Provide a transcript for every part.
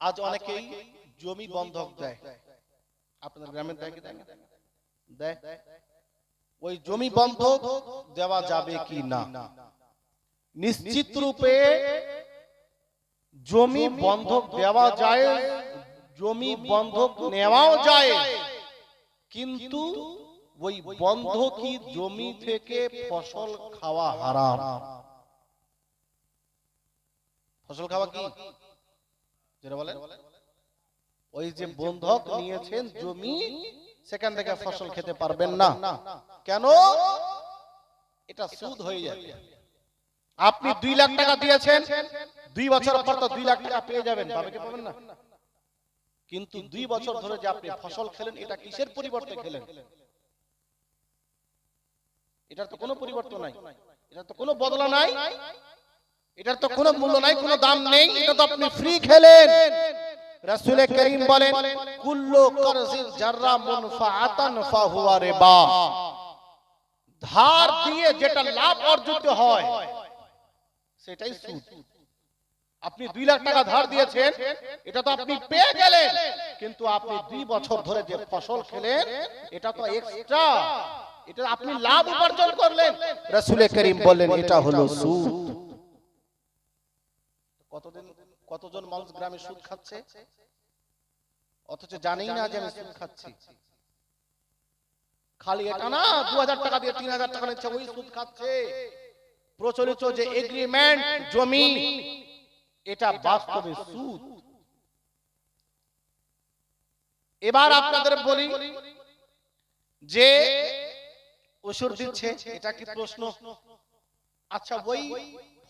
আজ অনেকেই জমি বন্ধক দেয়। আপনাদের গ্রামে দেয় কি? দেয় দেয়। ওই জমি বন্ধক দেওয়া যাবে কি না? নিশ্চিত রূপে জমি বন্ধক দেওয়া যায় জমি বন্ধক নেওয়াও যায়। কিন্তু ওই বন্ধকি জমি থেকে ফসল খাওয়া হারাম। ফসল খাওয়া কি? যেটা বলেন। ওই যে বন্ধক নিয়েছেন জমি সেখান থেকে ফসল খেতে পারবেন না। কেন? এটা সুদ হয়ে যাবে। আপনি দুই লাখ টাকা দিয়েছেন দুই বছর পর তো দুই লাখ টাকা পেয়ে যাবেন পাবে পাবেন না। কিন্তু দুই বছর ধরে যে আপনি ফসল খেলেন এটা কিসের পরিবর্তে খেলেন? এটার তো কোনো পরিবর্তন নাই। এটার তো কোনো বদলা নাই। এটার তো কোনো মূল্য নাই কোনো দাম নেই এটা তো আপনি ফ্রি খেলেন। রাসূল করিম বলেন কুল্লু করজিন জাররা মুনফাআতান ফাহুয়া রিবা। ধার দিয়ে যেটা লাভ অর্জিত হয় সেটাই সুদ। আপনি দুই লাখ টাকা ধার দিয়েছেন এটা তো আপনি পেয়ে গেলেন কিন্তু আপনি দুই বছর ধরে যে ফসল খেলেন এটা তো এক্সট্রা এটা আপনি লাভ উপার্জন করলেন। রাসূল করিম বললেন এটা হলো সুদ। কতদিন কতজন মানুষ গ্রামে সুদ খাচ্ছে? অথচ জানেই না যে আমি সুদ খাচ্ছি। খালি এটা না দু হাজার টাকা দিয়ে তিন হাজার টাকা নিচ্ছে, ওই সুদ খাচ্ছে। প্রচলিত যে এগ্রিমেন্ট জমি, এটা বাস্তবে সুদ। এবার আপনাদের বলি যে ওষুধ দিচ্ছে, এটা কি প্রশ্ন? আচ্ছা ওই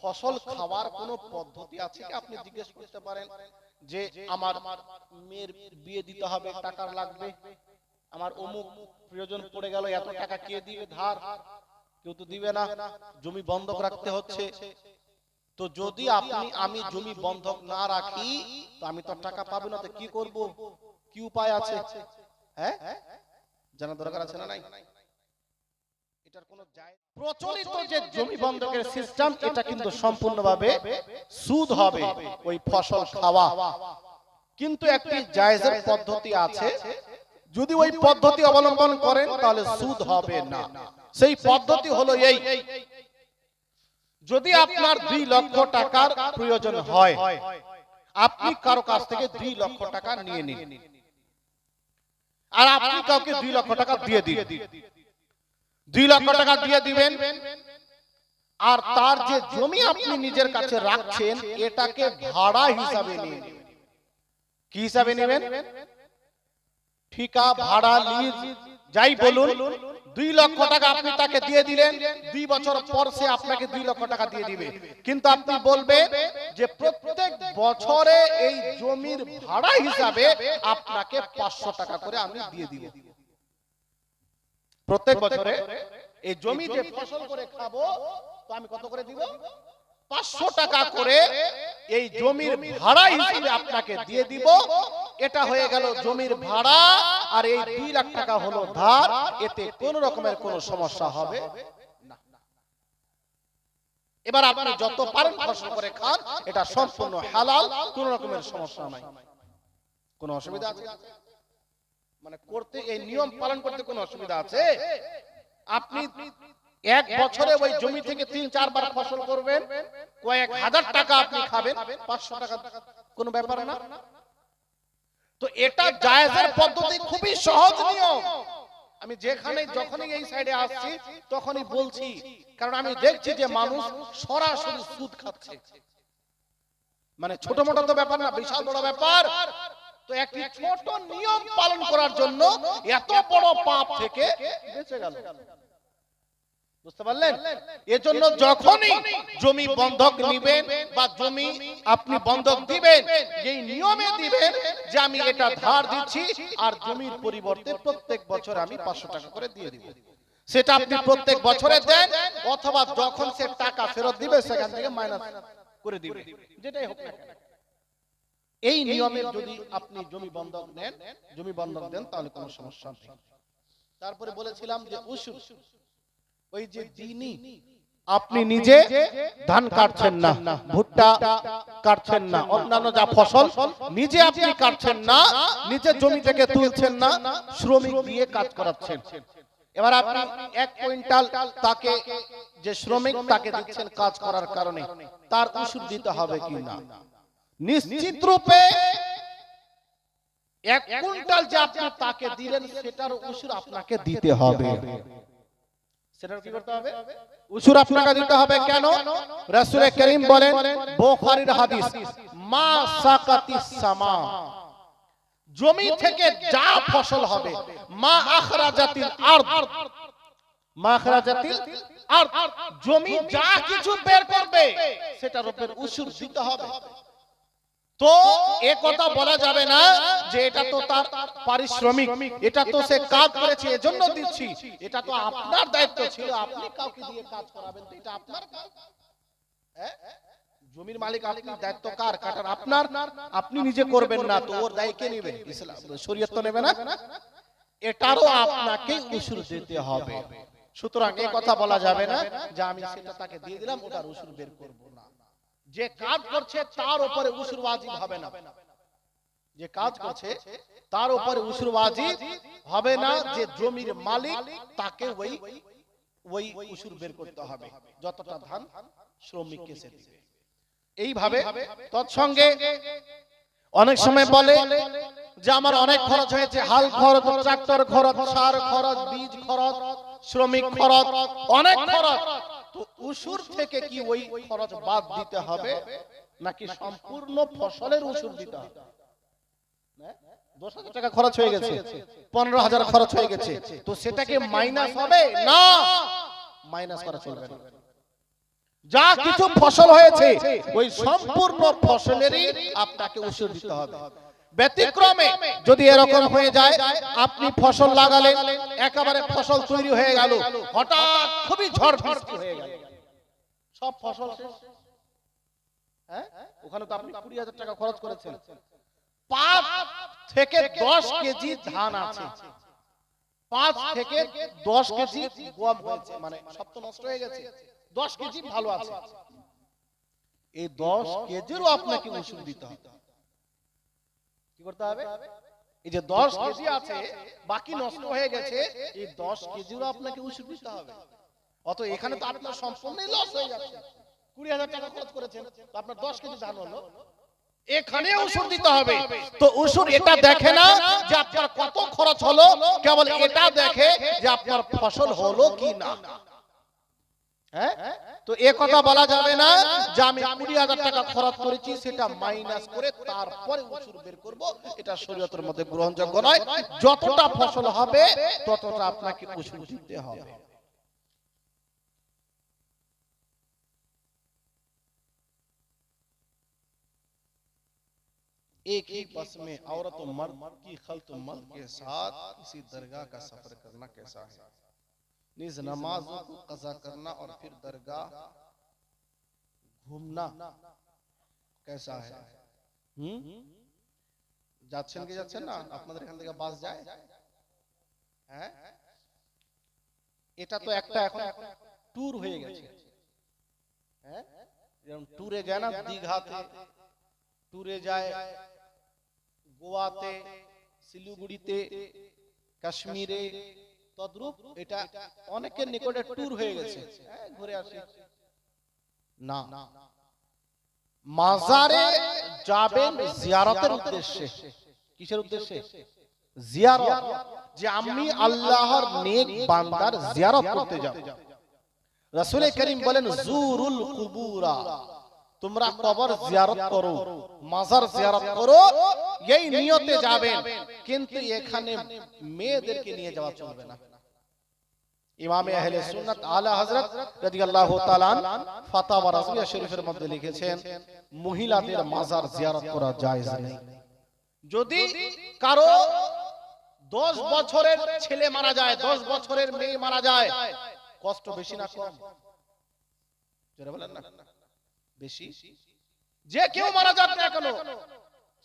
ফসল খাওয়ার কোন পদ্ধতি আছে কি? আপনি জিজ্ঞেস করতে পারেন যে, আমার মেয়ের বিয়ে দিতে হবে টাকার লাগবে? আমার অমুক প্রয়োজন পড়ে গেল, এত টাকা কে দিবে? ধার, কেউ তো দিবে না, জমি বন্ধক রাখতে হচ্ছে। তো যদি আপনি, আমি জমি বন্ধক না রাখি, তো আমি তো টাকা পাবো না, তো কি করব? কি উপায় আছে? হ্যাঁ? জানা দরকার আছে না নাই? এটার কোনো জায়- প্রচলিত যে জমি বন্ধকের সিস্টেম এটা কিন্তু সম্পূর্ণভাবে সুদ হবে ওই ফসল খাওয়া। কিন্তু একটি জায়েজের পদ্ধতি আছে যদি ওই পদ্ধতি অবলম্বন করেন তাহলে সুদ হবে না। সেই পদ্ধতি হলো এই। যদি আপনার দুই লক্ষ টাকার প্রয়োজন হয় আপনি কারও কাছ থেকে দুই লক্ষ টাকা নিয়ে নিন। আর আপনি কাউকে দুই লক্ষ টাকা দিয়ে দিন। দুই লক্ষ টাকা দিয়ে দিবেন। আর তার যে জমি আপনি নিজের কাছে রাখছেন, এটাকে ভাড়া হিসাবে নিয়ে কি হিসাবে নেবেন? ঠিকা, ভাড়া, লিজ, যাই বলুন, দুই লক্ষ টাকা আপনি তাকে দিয়ে দিলেন, দুই বছর পর সে আপনাকে দুই লক্ষ টাকা দিয়ে দিবে। কিন্তু আপনি বলবেন যে প্রত্যেক বছরে এই জমির ভাড়া হিসাবে আপনাকে পাঁচশো টাকা করে আমি দিয়ে দিব। প্রত্যেক বছরে এই জমি যে ফসল করে খাব তো আমি কত করে দিব? পাঁচশো টাকা করে এই জমির ভাড়া হিসেবে আপনাকে দিয়ে দিব। এটা হয়ে গেল জমির ভাড়া আর এই দুই লাখ টাকা হলো ধার। এতে কোন রকমের কোন সমস্যা হবে এবার আপনি যত পারেন ফসল করে খান এটা সম্পূর্ণ হালাল কোন রকমের সমস্যা নাই। কোন অসুবিধা আছে? মানে করতে এই নিয়ম পালন করতে কোনো অসুবিধা আছে? আপনি এক বছরে ওই জমি থেকে তিন চারবার ফসল করবেন কয়েক হাজার টাকা আপনি খাবেন পাঁচশো টাকা কোনো ব্যাপার না। তো এটা জায়েজের পদ্ধতি খুবই সহজ নিয়ম। আমি যেখানে যখনই এই সাইডে আসছি তখনই বলছি কারণ আমি দেখছি যে মানুষ সরাসরি সুদ খাচ্ছে। মানে ছোট মোটো তো ব্যাপার না বিশাল বড় ব্যাপার। তো একটি ছোট নিয়ম পালন করার জন্য এত বড় পাপ থেকে বেঁচে গেল। বুঝতে পারলেন? এজন্য যখনই জমি বন্ধক নিবেন বা জমি আপনি বন্ধক দিবেন এই নিয়মে দিবেন যে আমি এটা ধার দিচ্ছি আর জমির পরিবর্তে প্রত্যেক বছর আমি পাঁচশো টাকা করে দিয়ে দিব। সেটা আপনি প্রত্যেক বছরে দেন অথবা যখন সে টাকা ফেরত দিবে, সেখান থেকে মাইনাস করে দিবে যেটাই হোক না। এই নিয়মের যদি আপনি জমি বন্ধক নেন জমি বন্ধক দেন তাহলে কোনো সমস্যা নেই। তারপরে বলেছিলাম যে উসুর ওই যে দিনই আপনি নিজে ধান কাটছেন না ভুট্টা কাটছেন না অন্যান্য যা ফসল নিজে আপনি কাটছেন না নিজে জমি থেকে তুলছেন না শ্রমিক দিয়ে কাজ করাচ্ছেন। এবার আপনি এক কুইন্টাল তাকে যে শ্রমিক তাকে দিচ্ছেন কাজ করার কারণে তার উসুর দিতে হবে কি না? নিশ্চিত রূপে এক কুইন্টাল যে আপনি তাকে দিলেন, সেটার উসুর আপনাকে দিতে হবে। সেটার কি করতে হবে? উসুর আপনাকে দিতে হবে কেন? রাসূলে করিম বলেন, বুখারীর হাদিস, মা সাকাতিস সামা, জমি থেকে যা ফসল হবে, মা আখরাজাতিল আরদ, মা আখরাজাতিল আরদ, জমি যা কিছু বের করবে, সেটার উপর উসুর দিতে হবে। তো এ কথা বলা যাবে না যে এটা তো তার পারিশ্রমিক, এটা তো সে কাজ করেছে, এজন্য দিচ্ছি। এটা তো আপনার দায়িত্ব ছিল, আপনি কাউকে দিয়ে কাজ করাবেন, তো এটা আপনার কাজ। হ্যাঁ? জমির মালিক, আপনি দায়িত্ব কার? কাটার আপনার, আপনি নিজে করবেন না, তো ওর দায় কে নেবে? ইসলাম, শরীয়ত তো নেবে না? এটারও আপনাকে উসুর দিতে হবে। সুতরাং এই কথা বলা যাবে না যে আমি সেটা তাকে দিয়ে দিলাম, ওটার উসুর বের করব যে কাজ করছে তার উপরে উসুর ওয়াজিব হবে না। যে কাজ করছে তার উপরে উসুর ওয়াজিব হবে না, যে জমির মালিক তাকে ওই ওই উসুর বের করতে হবে, যতটা ধান শ্রমিককে সে দিবে। এইভাবে তৎসঙ্গে অনেক সময় বলে যে আমার অনেক খরচ হয়েছে, হাল খরচ, ট্রাক্টর খরচ, সার খরচ, বীজ খরচ, শ্রমিক খরচ, অনেক খরচ। তো উসুর থেকে কি ওই খরচ বাদ দিতে হবে? নাকি সম্পূর্ণ ফসলের উসুর দিতে হবে? সেটাকে মাইনাস হবে? না! যা কিছু ফসল হয়েছে, ওই সম্পূর্ণ আপনাকে উসুর দিতে হবে। ব্যতিক্রমে যদি এরকম হয়ে যায় আপনি ফসল লাগালেন একেবারে ফসল তৈরি হয়ে গেল। হঠাৎ খুবই ঝড় বৃষ্টি হয়ে গেল। সব ফসল হ্যাঁ? ওখানে তো আপনি কুড়ি হাজার টাকা খরচ করেছেন। পাঁচ থেকে দশ কেজি ধান আছে। পাঁচ থেকে দশ কেজি গম হয়েছে। মানে সব তো নষ্ট হয়ে গেছে। দশ কেজি ভালো আছে। এই দশ কেজিরও আপনাকে উসুল দিতে হবে। কি করতে হবে? এই যে দশ কেজি আছে বাকি নষ্ট হয়ে গেছে এই দশ কেজিরও আপনাকে উসুল দিতে হবে। অত এখানে তো আপনার সম্পূর্ণই লস হয়ে যাচ্ছে। কুড়ি হাজার টাকা খরচ করেছেন তো আপনার দশ কেজি ধান হলো। এখানে উসুর দিতে হবে। তো উসুর এটা দেখে না যে আপনার কত খরচ হলো কেবল এটা দেখে যে আপনার ফসল হলো কি না। হ্যাঁ তো এ কথা বলা যাবে না যে আমি কুড়ি হাজার টাকা খরচ করেছি সেটা মাইনাস করে তারপরে উসুর বের করব এটা শরীয়তের মধ্যে গ্রহণযোগ্য নয় যতটা ফসল হবে ততটা আপনাকে উসুর দিতে হবে एक ही बस में औरत और मर्द की खल्त मर्द के साथ किसी दरगाह का सफर करना कैसा है निज नमाजों को कजा करना और फिर दरगाह घूमना कैसा है হুম যাচ্ছেন কি যাচ্ছেন না আপনাদের এখান থেকে বাস যায় হ্যাঁ এটা তো একটা এখন ট্যুর হয়ে গেছে হ্যাঁ যেমন ট্যুরে যায় না দীঘাতে ট্যুরে যায় গোয়াতে শিলিগুড়িতে কাশ্মীরে তদ্রূপ এটা অনেকের নিকটে ট্যুর হয়ে গেছে। হ্যাঁ, ঘুরে আসি। না। মাজারে যাবেন জিয়ারতের উদ্দেশ্যে। কিসের উদ্দেশ্যে? জিয়ারত। যে আমি আল্লাহর নেক বান্দার জিয়ারত করতে যাব। রাসূল করিম বলেন জুরুল কুবুরা। তোমরা কবর জিয়ারত করো মাজার জিয়ারত করো এই নিয়তে যাবেন। কিন্তু এখানে মেয়েদেরকে নিয়ে যাওয়া চলবে না। ইমামে আহলে সুন্নাত আলা হযরত রাদিয়াল্লাহু তাআলা ফাতাওয়া রাজিয়া শরীফের মধ্যে লিখেছেন মহিলাদের মাজার জিয়ারত করা জায়েজ নেই। যদি কারও 10 বছরের ছেলে মারা যায় 10 বছরের মেয়ে মারা যায় কষ্ট বেশি না কম? বলেন না। বেশি। যে কেউ মারা যাক না কেন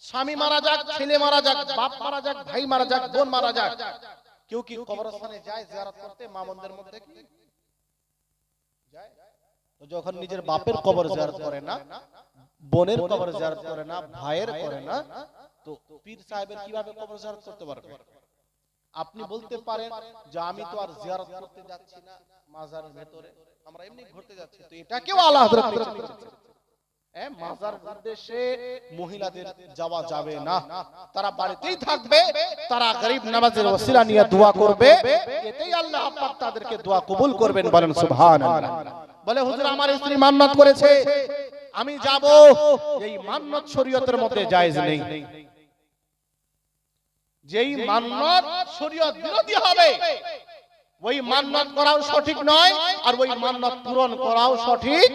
স্বামী মারা যাক ছেলে মারা যাক বাপ মারা যাক ভাই মারা যাক বোন মারা যাক কেউ কি কবরস্থানে যায় জিয়ারত করতে মা মধ্যে কি? যায় তো যখন নিজের বাপের কবর জিয়ারত করে না বোনের কবর জিয়ারত করে না ভাইয়ের করে না তো পীর সাহেবের কীভাবে কবর জিয়ারত করতে পারবে? আপনি বলতে পারেন যে আমি তো আর জিয়ারত করতে যাচ্ছি না মাজারের ভেতরে। আমরা এমনি ঘুরতে যাচ্ছি। তো এটাকেও আল্লাহ। হ্যাঁ, মাজার উদ্দেশ্যে মহিলাদের যাওয়া যাবে না। তারা বাড়িতেই থাকবে। তারা গরিব নামাজের ওসিলা নিয়ে দোয়া করবে। এতেই আল্লাহ পাক তাদেরকে দোয়া কবুল করবেন বলেন সুবহানাল্লাহ। বলে হুজুর আমার স্ত্রী মান্নাত করেছে। আমি যাব। এই মান্নাত শরীয়তের মধ্যে জায়েজ নেই। যেই মান্নাত শরীয়ত বিরোধী হবে ওই মান্নাত করাও সঠিক নয় আর ওই মান্নাত পূরণ করাও সঠিক।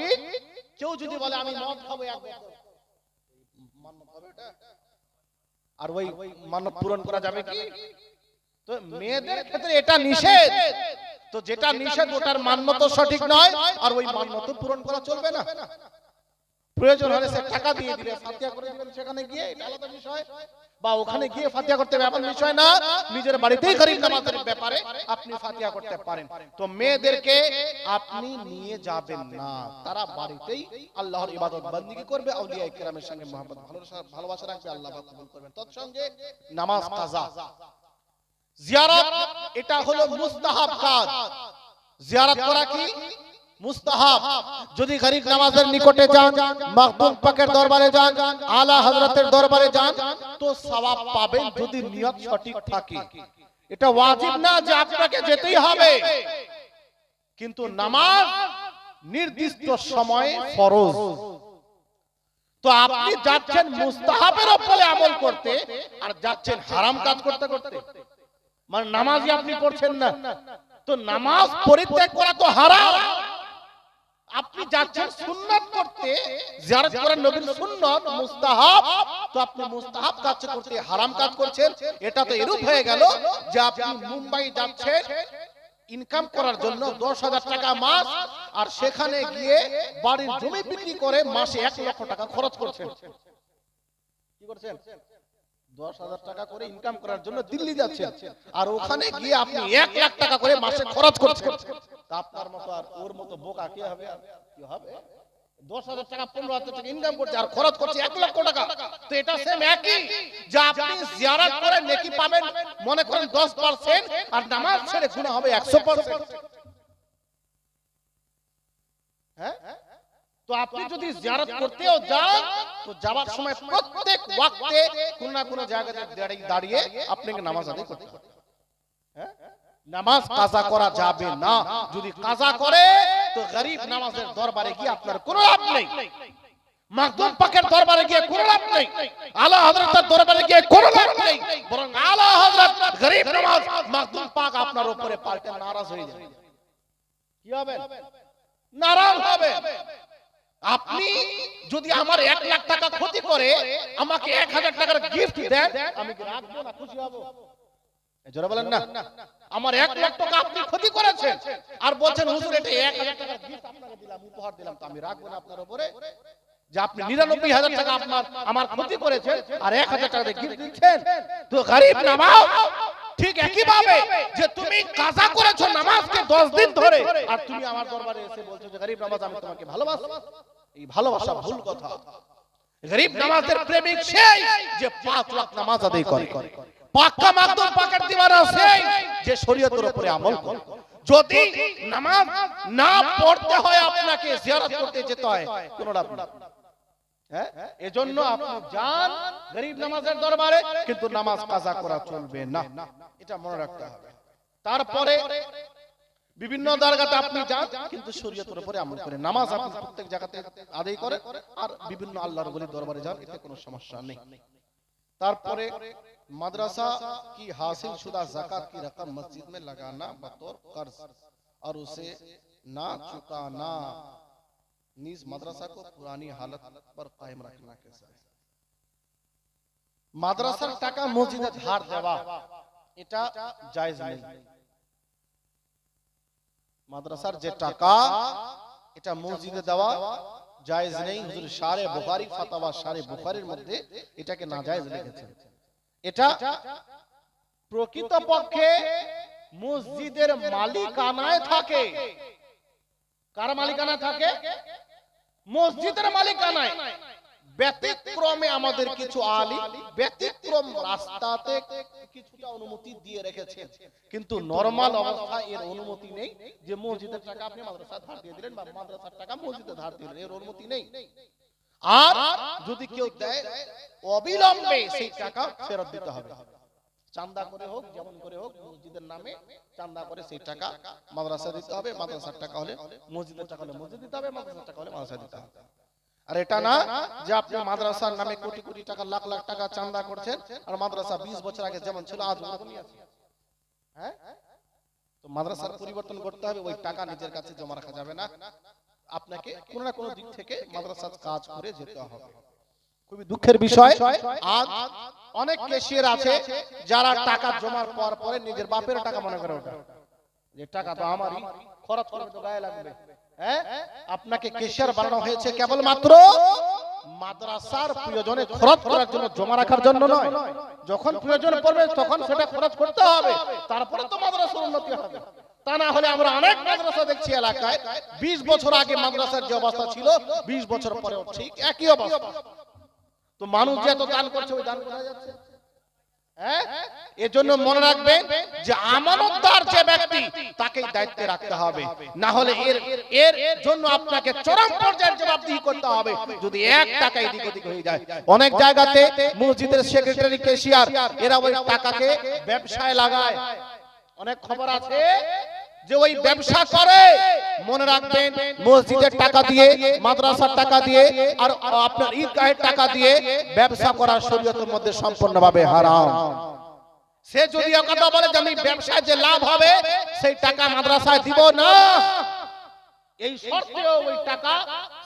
কেউ যদি বলে আমি মদ খাব এক? আর ওই মান্নাত পূরণ করা যাবে কি? তো মেয়েদের ক্ষেত্রে এটা নিষেধ। তো যেটা নিষেধ ওটার মান্যত সঠিক নয় আর ওই মান্যত পূরণ করা চলবে না। প্রয়োজন হলে সে টাকা দিয়ে দিবে। ফাতিয়া করে দিবেন সেখানে গিয়ে আলাদা বিষয়। বা ওখানে গিয়ে ফাতিয়া করতে হবে এমন বিষয় না, নিজের বাড়িতেই গরিব নামাজের ব্যাপারে আপনি ফাতিয়া করতে পারেন। তো মেয়েদেরকে আপনি নিয়ে যাবেন না। তারা বাড়িতেই আল্লাহর ইবাদত বন্দিগি করবে, আউলিয়া ইকরামের সঙ্গে মোহাম্মদ ভালোবাসা রাখবে, আল্লাহ কবুল করবেন। তৎসঙ্গে নামাজ কাজা। জিয়ারত, এটা হলো মুস্তাহাব কাজ। জিয়ারত করা কি? মুস্তাহাব যদি গরিব নামাজের নিকটে যান মাকদুম পাকের দরবারে যান আলা হযরতের দরবারে যান তো সওয়াব পাবেন যদি নিয়ত সঠিক থাকে। এটা ওয়াজিব না যে আপনাকে যেতেই হবে। কিন্তু নামাজ নির্দিষ্ট সময়ে ফরজ। তো আপনি যাচ্ছেন মুস্তাহাবের উপরে আমল করতে আর যাচ্ছেন হারাম কাজ করতে করতে মানে নামাজই আপনি পড়ছেন না। তো নামাজ পরিত্যাগ করা তো হারাম। আপনি যাচ্ছেন সুন্নাত করতে জিয়ারত করেন নবীর সুন্নাত মুস্তাহাব তো আপনি মুস্তাহাব কাজ করতে হারাম কাজ করছেন। এটা তো এরূপ হয়ে গেল যে আপনি মুম্বাই যাচ্ছেন ইনকাম করার জন্য দশ হাজার টাকা মাস আর সেখানে গিয়ে বাড়ির জমি বিক্রি করে মাসে এক লক্ষ টাকা খরচ করছেন। কি করছেন? দশ হাজার টাকা করে ইনকাম করার জন্য দিল্লি যাচ্ছেন। আর ওখানে গিয়ে আপনি এক লাখ টাকা করে মাসে খরচ করছেন। তা আপনার মতো আর ওর মতো বোকা কে হবে কি হবে? দশ হাজার টাকা পনেরো হাজার টাকা ইনকাম করছে আর খরচ করছে এক লক্ষ টাকা। তো এটা সেম একই যে আপনি জিয়ারত করে নেকি পাবেন মনে করেন দশ পার্সেন্ট আর নামাজ ছেড়ে গুণা হবে একশো পার্সেন্ট হ্যাঁ? তো আপনি যদি জিয়ারত করতেও যান তো যাওয়ার সময় প্রত্যেক ওয়াক্তে কোন না কোন জায়গাতে দাঁড়িয়ে আপনাকে নামাজ আদায় করতে হবে। হ্যাঁ? নামাজ কাজা করা যাবে না। যদি কাজা করে, তো গরিব নামাজের দরবারে গিয়ে আপনার কোনো লাভ নেই। মাকদুম পাকের দরবারে গিয়ে কোনো লাভ নেই। আলা হযরতের দরবারে গিয়ে কোনো লাভ নেই। বরং আলা হযরত গরিব নামাজ মাকদুম পাক আপনার উপরে পাল্টে নারাজ হয়ে যাবে। কি হবে? নারাজ হবে। আপনি যদি আমার এক লাখ টাকা ক্ষতি করে আমাকে এক হাজার টাকার গিফট দেন, আমি খুশি হব? জোরে বলেন না। আমার এক লাখ টাকা আপনি ক্ষতি করেছেন আর বলছেন, হুজুর, এটা এক হাজার টাকার গিফট আপনাকে দিলাম, উপহার দিলাম। তো আমি রাখব না আপনার উপরে? যে আপনি নিরানব্বই হাজার টাকা আপনার, আমার ক্ষতি করেছেন আর এক হাজার টাকা গিফট দিচ্ছেন। তো গরিব ঠিক একই ভাবে যে তুমি কাজা করেছ নামাজকে দশ দিন ধরে, আর তুমি আমার দরবারে এসে বলছো যে, গরিব নামাজ, আমি তোমাকে ভালোবাসি। এই ভালোবাসা ভুল কথা। গরিব নামাজের প্রেমিক সেই যে পাঁচ লাখ নামাজ আদায় করে। পাক্কা মাকদুম পাকের দিওয়ানা সেই যে শরীয়তের উপরে আমল করে। যদি নামাজ না পড়তে হয় আপনাকে জিয়ারত করতে যেতে হয় কোনো লাভ নেই। হ্যাঁ? এজন্য আপনি যান গরিব নামাজের দরবারে কিন্তু নামাজ কাজা করা চলবে না। এটা মনে রাখতে হবে। তারপরে বিভিন্ন দরগাতে আপনি যান কিন্তু শরীয়তের উপরে আমল করেন নামাজ আপনি প্রত্যেক জায়গাতে আদায় করেন আর বিভিন্ন আল্লাহর বলি দরবারে যান এতে কোনো সমস্যা নেই তারপরে मदरसा की हासिल शुदा जक़ात की रकम मस्जिद में लगाना बतौर कर्ज और उसे ना चुकाना नीज मदरसा को पुरानी हालत पर कायम रखना कैसा है মাদ্রাসার টাকা মসজিদে ধার দেওয়া এটা জায়েজ নেই মাদ্রাসার যে টাকা এটা মসজিদে দেওয়া জায়েজ নেই। হুজুর সারে বুখারী ফাতাওয়া সারে বুখারীর মধ্যে এটাকে নাজায়েজ লিখেছেন। এটা প্রকৃত পক্ষে মসজিদের মালিকানায় থাকে। কার মালিকানা থাকে? মসজিদের মালিকানায়। ব্যতিক্রমে আমাদের কিছু আলী ব্যতিক্রম রাস্তাতে কিছুটা অনুমতি দিয়ে রেখেছেন। কিন্তু নরমাল এর অনুমতি নেই যে মসজিদের টাকা আপনি মাদ্রাসা ধার দিয়ে দিলেন বা মাদ্রাসার টাকা মসজিদে ধার দিলেন এর অনুমতি নেই। আর যদি কেউ দেয় অবিলম্বে সেই টাকা ফেরত দিতে হবে। চান্দা করে হোক যেমন করে হোক মসজিদের নামে চান্দা করে সেই টাকা মাদ্রাসা দিতে হবে মাদ্রাসার টাকা হলে মসজিদের টাকা হলে মসজিদ দিতে হবে মাদ্রাসার টাকা হলে মাদ্রাসা দিতে হবে। আর এটা না যে আপনি মাদ্রাসার নামে কোটি কোটি টাকা লাখ লাখ টাকা চান্দা করছেন আর মাদ্রাসা বিশ বছর আগে যেমন ছিল আজ ওরকমই আছে। হ্যাঁ? তো মাদ্রাসার পরিবর্তন করতে হবে ওই টাকা নিজের কাছে জমা রাখা যাবে না। আপনাকে কোনো না কোনো দিক থেকে মাদ্রাসার কাজ করে যেতে হবে। খুবই দুঃখের বিষয় আজ অনেক কেশিয়ার আছে যারা টাকা জমার পর পরে নিজের বাপের টাকা মনে করে ওঠে। যে টাকা তো আমারই খরচ করবে তো গায়ে লাগবে। আপনাকে কেশিয়ার বানানো হয়েছে কেবলমাত্র মাদ্রাসার প্রয়োজনে খরচ করার জন্য জমা রাখার জন্য নয়। যখন প্রয়োজন পড়বে তখন সেটা খরচ করতে হবে। তারপরে তো মাদ্রাসার উন্নতি হবে। তা না হলে আমরা অনেক মাদ্রাসা দেখছি এলাকায়। বিশ বছর আগে মাদ্রাসার যে অবস্থা ছিল বিশ বছর পরেও ঠিক একই অবস্থা। তো মানুষ যে এত দান করছে ওই দান কোথায় যাচ্ছে? হ্যাঁ এজন্য মনে রাখবেন যে আমানতদার যে ব্যক্তি তাকে দায়িত্বে রাখতে হবে। না হলে এর এর জন্য আপনাকে চরম পর্যায়ের জবাবদিহি করতে হবে। যদি এক টাকা এদিক ওদিক হয়ে যায়। অনেক জায়গাতে মসজিদের সেক্রেটারি কেশিয়ার এরা ওই টাকাকে ব্যবসায় লাগায়। অনেক খবর আছে যে ওই ব্যবসা করে। মনে রাখবেন মসজিদের টাকা দিয়ে মাদ্রাসার টাকা দিয়ে আর আপনার ঈদগাহের টাকা দিয়ে ব্যবসা করা শরীয়তের মধ্যে সম্পূর্ণভাবে হারাম। সে যদি কথা বলে যে আমি ব্যবসায় যে লাভ হবে সেই টাকা মাদ্রাসায় দিব না। এই শর্তেও ওই টাকা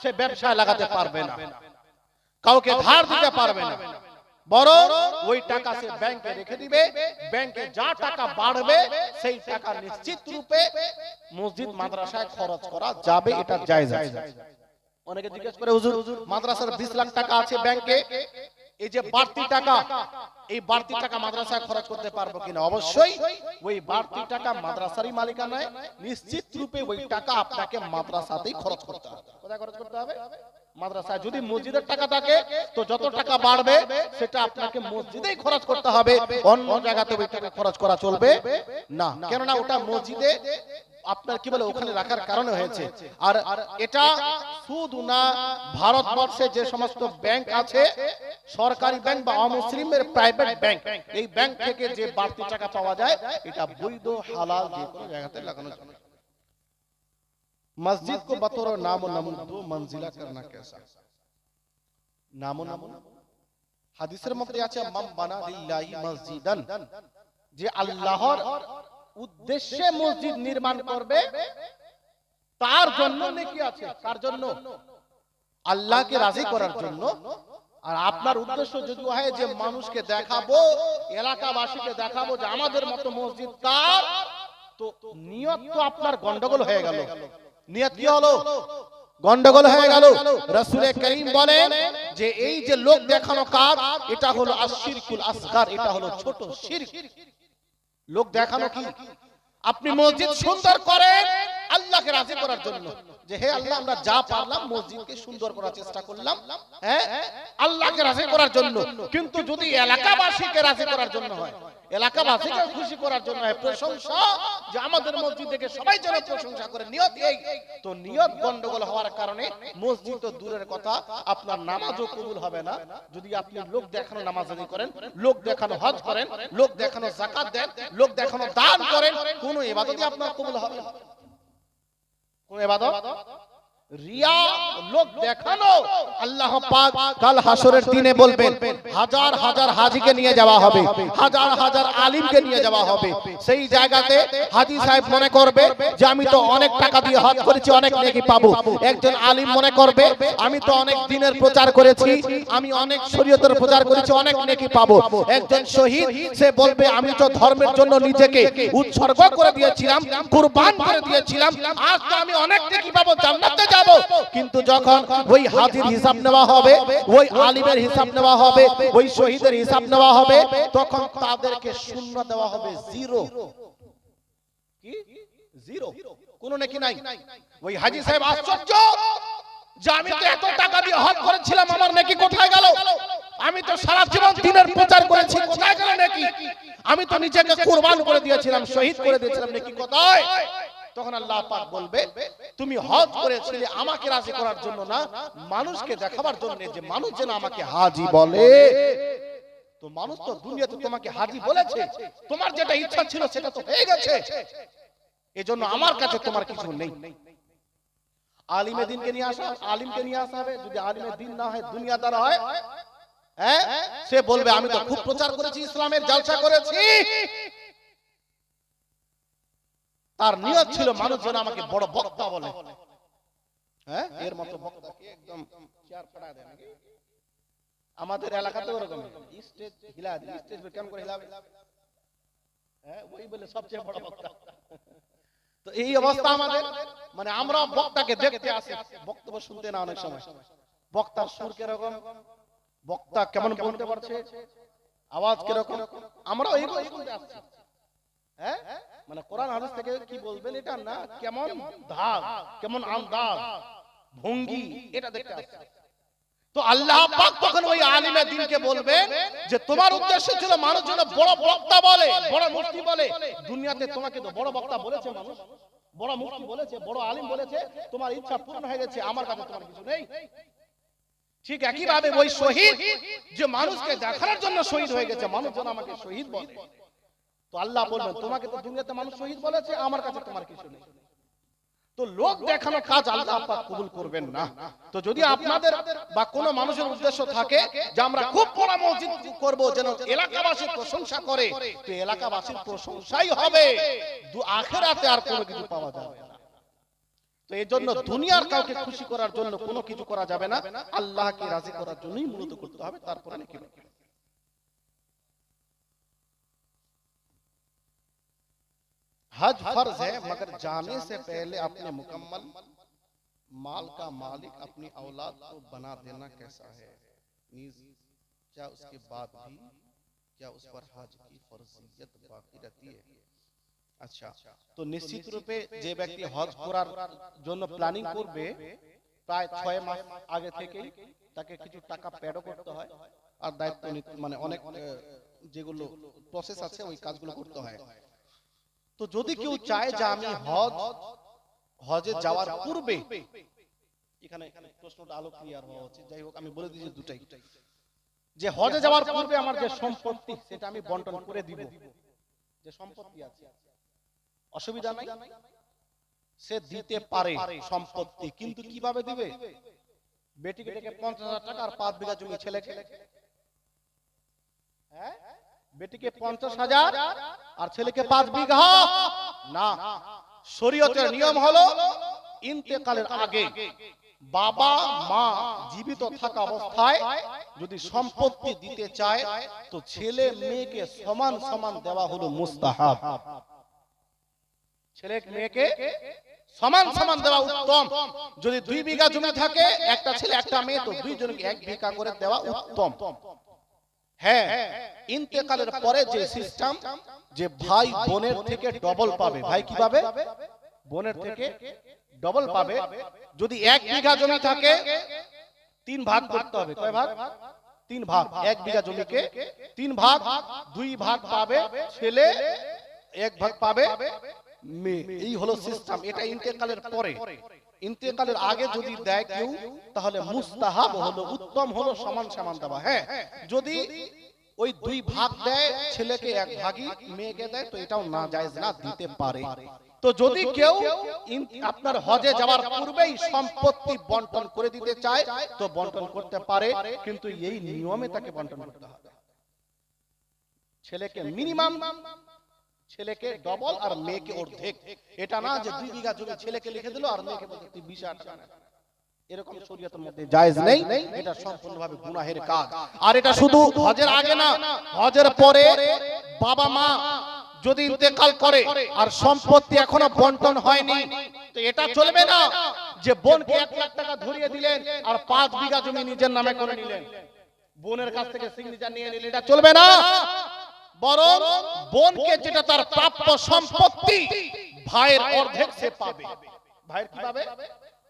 সে ব্যবসায় লাগাতে পারবে না। কাউকে ধার দিতে পারবে না। বরং ওই টাকা সে ব্যাংকে রেখে দিবে ব্যাংকে যা টাকা বাড়বে সেই টাকা নিশ্চিত রূপে মসজিদ মাদ্রাসায় খরচ করা যাবে এটা জায়েজ আছে। অনেকে জিজ্ঞেস করে হুজুর মাদ্রাসার 20 লাখ টাকা আছে ব্যাংকে এই যে বাড়তি টাকা এই বাড়তি টাকা মাদ্রাসায় খরচ করতে পারব কিনা? অবশ্যই ওই বাড়তি টাকা মাদ্রাসারই মালিকানায় নিশ্চিত রূপে ওই টাকা আপনাকে মাদ্রাসাতেই খরচ করতে হবে। কোথায় খরচ করতে হবে? মাদ্রাসায় যদি মসজিদের টাকা থাকে তো যত টাকা বাড়বে সেটা আপনাকে মসজিদেই খরচ করতে হবে অন্য জায়গাতে ওই টাকা খরচ করা চলবে? না। কেননা ওটা মসজিদে আপনার কি বলে ওখানে রাখার কারণে হয়েছে। আর এটা শুধু না ভারতবর্ষে যে সমস্ত ব্যাংক আছে সরকারি ব্যাংক বা অমুসলিমের প্রাইভেট ব্যাংক এই ব্যাংক থেকে যে বাড়তি টাকা পাওয়া যায় এটা বৈধ হালাল যে কোনো জায়গাতে লাগানো যাবে मस्जिद को बतौर नाम नमून दो मंजिला करना कैसा নাম নামুন হাদিসের মধ্যে আছে মাম বানা লিল্লাহি মসজিদান যে আল্লাহর উদ্দেশ্যে মসজিদ নির্মাণ করবে তার জন্য নেকি আছে কার জন্য আল্লাহকে রাজি করার জন্য আর আপনার উদ্দেশ্য যদি হয় যে মানুষকে দেখাবো এলাকাবাসীকে দেখাবো যে আমাদের মতো মসজিদ কার তো নিয়ত তো আপনার গন্ডগোল হয়ে গেল নিয়ত কি হলো? গন্ডগোল হয়ে গেল। রাসূলে করিম বলেন যে এই যে লোক দেখানো কাজ, এটা হলো আশিরকুল আসগার, এটা হলো ছোট শিরক। লোক দেখানো কি? আপনি মসজিদ সুন্দর করেন, আল্লাহকে রাজি করার জন্য। যে হে আল্লাহ, আমরা যা পারলাম মসজিদকে সুন্দর করার চেষ্টা করলাম হ্যাঁ? আল্লাহকে রাজি করার জন্য। কিন্তু যদি এলাকাবাসীকে রাজি করার জন্য হয় এলাকাবাসীকে খুশি করার জন্য প্রশংসা যে আমাদের মসজিদ থেকে সবাই যেন প্রশংসা করে। নিয়ত এই। তো নিয়ত গন্ডগোল হওয়ার কারণে মসজিদ তো দূরের কথা, আপনার নামাজও কবুল হবে না। যদি আপনি লোক দেখানো নামাজ আদি করেন, লোক দেখানো হজ করেন, লোক দেখানো জাকাত দেন, লোক দেখানো দান করেন, কোন ইবাদতই আপনার কবুল হবে না। কোন ইবাদত রিয়া লোক দেখানো। আল্লাহ পাক কাল হাসরের দিনে বলবেন হাজার হাজার হাজিকে নিয়ে যাওয়া হবে হাজার হাজার আলিমকে নিয়ে যাওয়া হবে। সেই জায়গাতে হাজি সাহেব মনে করবে যে আমি তো অনেক টাকা দিয়ে হজ করেছি অনেক নেকি পাবো। একজন আলিম মনে করবে আমি তো অনেক দিনের প্রচার করেছি আমি অনেক শরীয়তের প্রচার করেছি অনেক নেকি পাবো। একজন শহীদ সে বলবে আমি তো ধর্মের জন্য নিজেকে উৎসর্গ করে দিয়েছিলাম কুরবান করে দিয়েছিলাম আজ তো আমি অনেক নেকি পাবো জান্নাতে যাব কিন্তু যখন ওই হাজির হিসাব নেওয়া হবে, ওই আলিমের হিসাব নেওয়া হবে, ওই শহীদের হিসাব নেওয়া হবে, তখন তাদেরকে শূন্য দেওয়া হবে জিরো। নাকি নাই? ওই হাজি সাহেব আশ্চর্য! আমি তো সারা জীবন দিনের কোথায় নাকি? আমি তো নিজেকে কুরবান করে দিয়েছিলাম, শহীদ করে দিয়েছিলাম, নাকি কোথায়? তখন আল্লাহ পাক বলবে, তুমি হজ করেছিলে আমাকে রাজি করার জন্য না, মানুষকে দেখাবার জন্য যে মানুষ যেন আমাকে হাজি বলে। তো মানুষ তো দুনিয়াতে তোমাকে হাজি বলেছে, তোমার যেটা ইচ্ছা ছিল সেটা তো হয়ে গেছে। এজন্য আমার কাছে তোমার কিছু নেই। আলিমে দিনকে নিয়ে আসা, আলিমকে নিয়ে আসা হবে। যদি আলিমে দিন না হয়, দুনিয়াদার হয় হ্যাঁ? সে বলবে, আমি তো খুব প্রচার করেছি, ইসলামের জালসা করেছি। তার নিয়ত ছিল মানুষ যেন আমাকে বড় বক্তা বলে। হ্যাঁ? এর মতো বক্তাকে একদম চেয়ার ফাড়া দেয় নাকি? আমাদের এলাকাতে ওরকম স্টেজ হিলা স্টেজ কেমন করে হিলাবে? হ্যাঁ ওই বলে সবচেয়ে বড় বক্তা। তো এই অবস্থা আমাদের। মানে আমরা বক্তাকে দেখতে আসি। বক্তব্য শুনতে না অনেক সময়। বক্তার সুর কীরকম? বক্তা কেমন বলতে পারছে? আওয়াজ কীরকম? আমরা এইগুলো শুনতে আসছি। হ্যাঁ? মানে কোরআন হাদিস থেকে কি বলবেন এটা? না কেমন ধাগ কেমন আন্দাজ? ভঙ্গি? এটা দেখতে আসছি তো আল্লাহ পাক তখন ওই আলিমে দিনকে বলবেন যে তোমার উদ্দেশ্য ছিল মানুষ যেন বড় বক্তা বলে বড় মুফতি বলে দুনিয়াতে তোমাকে তো বড় বক্তা বলেছে মানুষ। বড় মুফতি বলেছে বড় আলিম বলেছে তোমার ইচ্ছা পূর্ণ হয়ে গেছে আমার কাছে তোমার কিছু নেই। ঠিক একই ভাবে ওই শহীদ যে মানুষকে দেখানোর জন্য শহীদ হয়ে গেছে মানুষ যেন আমাকে শহীদ বলে। তো আল্লাহ বলবেন তোমাকে তো দুনিয়াতে মানুষ শহীদ বলেছে আমার কাছে তোমার কিছু নেই। তো লোক দেখানো কাজ আল্লাহ পাক কবুল করবেন না। তো যদি আপনাদের বা কোন মানুষের উদ্দেশ্য থাকে যে আমরা খুব বড় মসজিদ করব যেন এলাকাবাসী প্রশংসা করে তো এলাকাবাসীর প্রশংসাই হবে। দু আখেরাতে আর কোনো কিছু পাওয়া যাবে না। তো এই জন্য দুনিয়ার কাউকে খুশি করার জন্য কোনো কিছু করা যাবে না। আল্লাহকে রাজি করার জন্যই মূলত করতে হবে তারপরে নাকি हज फर्ज है मगर जाने से पहले अपने मुकम्मल माल का मालिक अपनी औलाद को बना देना कैसा है नीज क्या उसके बाद भी क्या उस पर हज की फर्जियत बाकी रहती है আচ্ছা তো নিশ্চিত রূপে যে ব্যক্তি হজ করার জন্য প্ল্যানিং করবে প্রায় ছয় মাস আগে থেকেই তাকে কিছু টাকা প্যাডও করতে হয় আর দায়িত্ব নিতে মানে অনেক আহ, যেগুলো প্রসেস আছে ওই কাজগুলো করতে হয় তো যদি কেউ চায় যে আমি হজ হজে যাওয়ার পূর্বে এখানে প্রশ্নটা আলো ক্লিয়ার হওয়া উচিত। যাই হোক আমি বলে দিয়েছি দুটাই। যে হজে যাওয়ার পূর্বে আমার যে সম্পত্তি সেটা আমি বন্টন করে দিব। যে সম্পত্তি আছে। অসুবিধা নাই? সে দিতে পারে সম্পত্তি কিন্তু কীভাবে দিবে? বেটিকে ডেকে পঞ্চাশ হাজার টাকা আর পাঁচ বিঘা জমি ছেলেকে? হ্যাঁ? বেটিকে পঞ্চাশ হাজার আর ছেলেকে পাঁচ বিঘা না শরীয়তের নিয়ম হলো ইন্তেকালের আগে বাবা মা জীবিত থাকা অবস্থায় যদি সম্পত্তি দিতে চায় তো ছেলে মেয়েকে সমান সমান দেওয়া হলো মুস্তাহাব। ছেলে মেয়েকে সমান সমান দেওয়া উত্তম। যদি দুই বিঘা জমি থাকে একটা ছেলে একটা মেয়ে তো দুইজনকে এক বিঘা করে দেওয়া উত্তম। হ্যাঁ ইন্তেকালের পরে যে সিস্টেম যে ভাই বোনের থেকে ডবল পাবে। ভাই কি পাবে বোনের থেকে ডবল পাবে। যদি এক বিঘা জমি থাকে, তিন ভাগ করতে হবে। কয় ভাগ? তিন ভাগ। এক বিঘা জমিকে তিন ভাগ, দুই ভাগ পাবে ছেলে, এক ভাগ পাবে মেয়ে। এই হলো সিস্টেম এটা ইন্তেকালের পরে। ইন্তেকালের আগে যদি দেয় কেউ তাহলে মুস্তাহাব হলো উত্তম হলো সমান সমান দেওয়া। হ্যাঁ যদি ওই দুই ভাগ দেয় ছেলেকে এক ভাগই মেয়েকে দেয় তো এটাও না জায়েজ না দিতে পারে। তো যদি কেউ আপনার হজে যাওয়ার পূর্বেই সম্পত্তি বন্টন করে দিতে চায় তো বন্টন করতে পারে কিন্তু এই নিয়মে তাকে বন্টন করতে হবে। ছেলেকে মিনিমাম ছেলেকে ডবল আর মেয়েকে অর্ধেক। এটা না যে দুই বিঘা জমি ছেলেকে লিখে দিল আর মেয়েকে বলতে তুই বিশ টাকা এরকম শরীয়তের মধ্যে জায়েজ নেই এটা সম্পূর্ণভাবে গুনাহের কাজ। আর এটা শুধু হজের আগে না হজের পরে বাবা মা যদি ইন্তেকাল করে আর সম্পত্তি এখনও বন্টন হয়নি তো এটা চলবে না। যে বোনকে এক লাখ টাকা ধরিয়ে দিলেন আর পাঁচ বিঘা জমি নিজের নামে করে নিলেন। বোনের কাছ থেকে সিগনেচার নিয়ে নিলেন। এটা চলবে না। বরং বোনকে যেটা তার প্রাপ্য সম্পত্তি ভাইয়ের অর্ধেক সে পাবে। ভাইয়ের কি পাবে?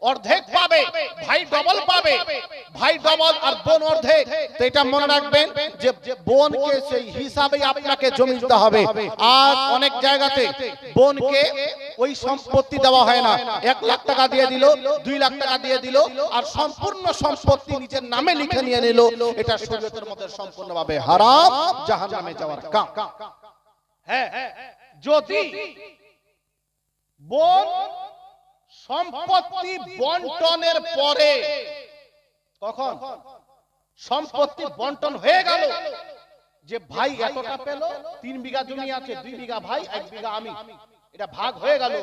অর্ধেক পাবে, ভাই ডবল পাবে, ভাই ডবল আর বোন অর্ধেক। তো এটা মনে রাখবেন যে বোনকে সেই হিসাবে আপনাকে জমি দিতে হবে। আর অনেক জায়গাতে বোনকে ওই সম্পত্তি দেওয়া হয় না। এক লাখ টাকা দিয়ে দিল, দুই লাখ টাকা দিয়ে দিল, আর সম্পূর্ণ সম্পত্তি নিজের নামে লিখে নিয়ে নিল। এটা শরীয়তের মধ্যে সম্পূর্ণভাবে হারাম, জাহান্নামে যাওয়ার কাম। হ্যাঁ। যদি বোন সম্পত্তি বন্টনের পরে। কখন? সম্পত্তি বন্টন হয়ে গেল যে ভাই এতটা পেল, তিন বিঘা জমি আছে, দুই বিঘা ভাই, এক বিঘা আমি। এটা ভাগ হয়ে গেল।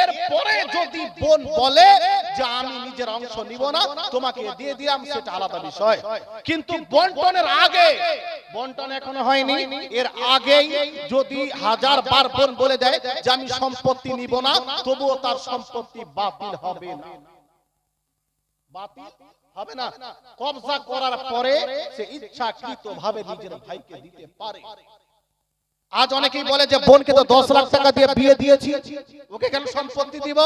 এরপরে যদি বোন বলে যে আমি নিজের অংশ নিব না তোমাকে দিয়ে দিলাম সেটা আলাদা বিষয়। কিন্তু বন্টনের আগে বন্টন এখনও হয়নি। এর আগেই যদি হাজার বার বোন বলে দেয় যে আমি সম্পত্তি নিব না তবুও তার সম্পত্তি বাতিল হবে না। বাতিল হবে না। কবজা করার পরে সে ইচ্ছাকৃত ভাবে নিজের ভাইকে দিতে পারে। আজ অনেকেই বলে যে বোনকে তো দশ লাখ টাকা দিয়ে বিয়ে দিয়েছি। ওকে কেন সম্পত্তি দিব?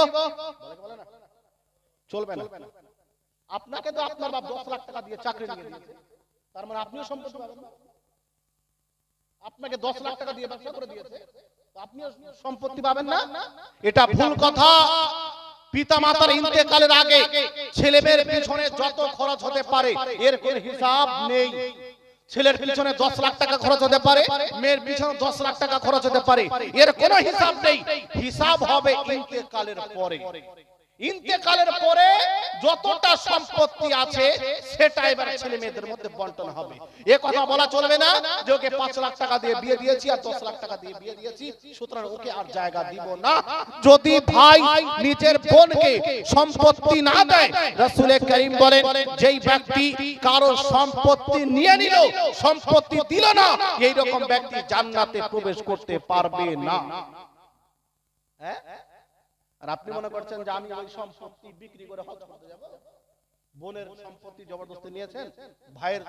চলবে না। আপনাকে তো আপনার বাপ দশ লাখ টাকা দিয়ে চাকরি নিয়ে দিয়েছে। তার মানে আপনিও সম্পত্তি পাবেন না। আপনাকে দশ লাখ টাকা দিয়ে ব্যবসা করে দিয়েছে। আপনিও সম্পত্তি পাবেন না। এটা ভুল কথা। পিতা মাতার ইন্তেকালের আগে ছেলে মেয়ের পিছনে যত খরচ হতে পারে এর কোনো হিসাব নেই। ছেলের পিছনে দশ লাখ টাকা খরচ হতে পারে, মেয়ের পিছনে দশ লাখ টাকা খরচ হতে পারে। এর কোন হিসাব নেই। হিসাব হবে ইন্তেকালের পরে। ইন্তেকালের পরে যতটা সম্পত্তি আছে, সেটা এবার ছেলে মেয়েদের মধ্যে বন্টন হবে। এ কথা বলা চলবে না যে ওকে পাঁচ লাখ টাকা দিয়ে বিয়ে দিয়েছি আর দশ লাখ টাকা দিয়ে বিয়ে দিয়েছি, সুতরাং ওকে আর জায়গা দিব না। যদি ভাই নিজের বোনকে সম্পত্তি না দেয় রাসূলের করিম বলেন, যেই ব্যক্তি কারও সম্পত্তি নিয়ে নিল, সম্পত্তি দিল না এই রকম ব্যক্তি জান্নাতে প্রবেশ করতে পারবে না। হ্যাঁ? আর আপনি মনে করছেন যে আমি ওই সম্পত্তি বিক্রি করে হজ করতে যাব? বোনের সম্পত্তি জবরদস্তি নিয়েছেন? ভাইয়ের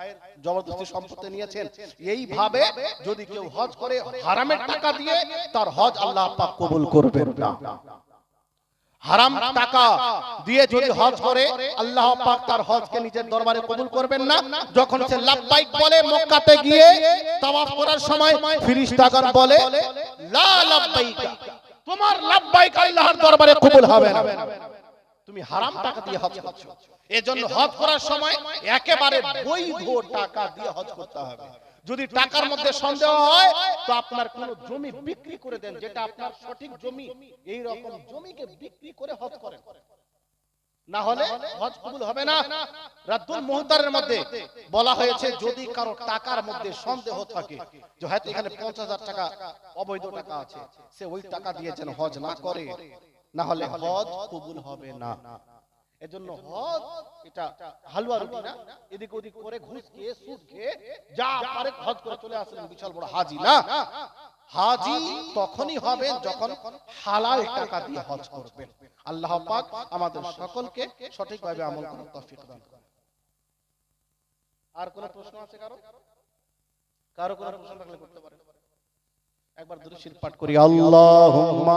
জবরদস্তি সম্পত্তি নিয়েছেন? এইভাবে যদি কেউ হজ করে হারামের টাকা দিয়ে তার হজ আল্লাহ পাক কবুল করবেন না। হারাম টাকা দিয়ে যদি হজ করে আল্লাহ পাক তার হজকে নিজের দরবারে কবুল করবেন না। যখন সে লাব্বাইক বলে মক্কাতে গিয়ে তাওয়াফ করার সময় ফিরিস্তাগণ বলে লা লাব্বাইকা তোমার লাভবাইক আল্লাহর দরবারে কবুল হবে না। তুমি হারাম টাকা দিয়ে হজ করছ। এজন্য হজ করার সময় একেবারে বৈধ টাকা দিয়ে হজ করতে হবে। যদি টাকার মধ্যে সন্দেহ হয় তো আপনার কোন জমি বিক্রি করে দেন যেটা আপনার সঠিক জমি। এই রকম জমিকে বিক্রি করে হজ করেন। না হলে হজ কবুল হবে না। রাদ্দুল মুহতারের মধ্যে বলা হয়েছে, যদি কারও টাকার মধ্যে সন্দেহ থাকে যে হয়তো এখানে পঞ্চাশ হাজার টাকা, অবৈধ টাকা আছে, সে ওই টাকা দিয়ে যেন হজ না করে, না হলে হজ কবুল হবে না। এজন্য হজ এটা হালুয়া রুটি না, এদিক ওদিক করে ঘুষ খেয়ে সুদ খেয়ে যা পারে হজ করে চলে আসলেন বিশাল বড় হাজি, না? হাজি তখনই হবেন যখন হালাল টাকা দিয়ে হজ করবেন। আল্লাহ পাক আমাদের সকলকে সঠিকভাবে আমল করার তৌফিক দান করুন। আর কোন প্রশ্ন আছে কারও? কারও কোন প্রশ্ন থাকলে করতে পারেন। একবার দুরূদ পাঠ করি, আল্লাহুম্মা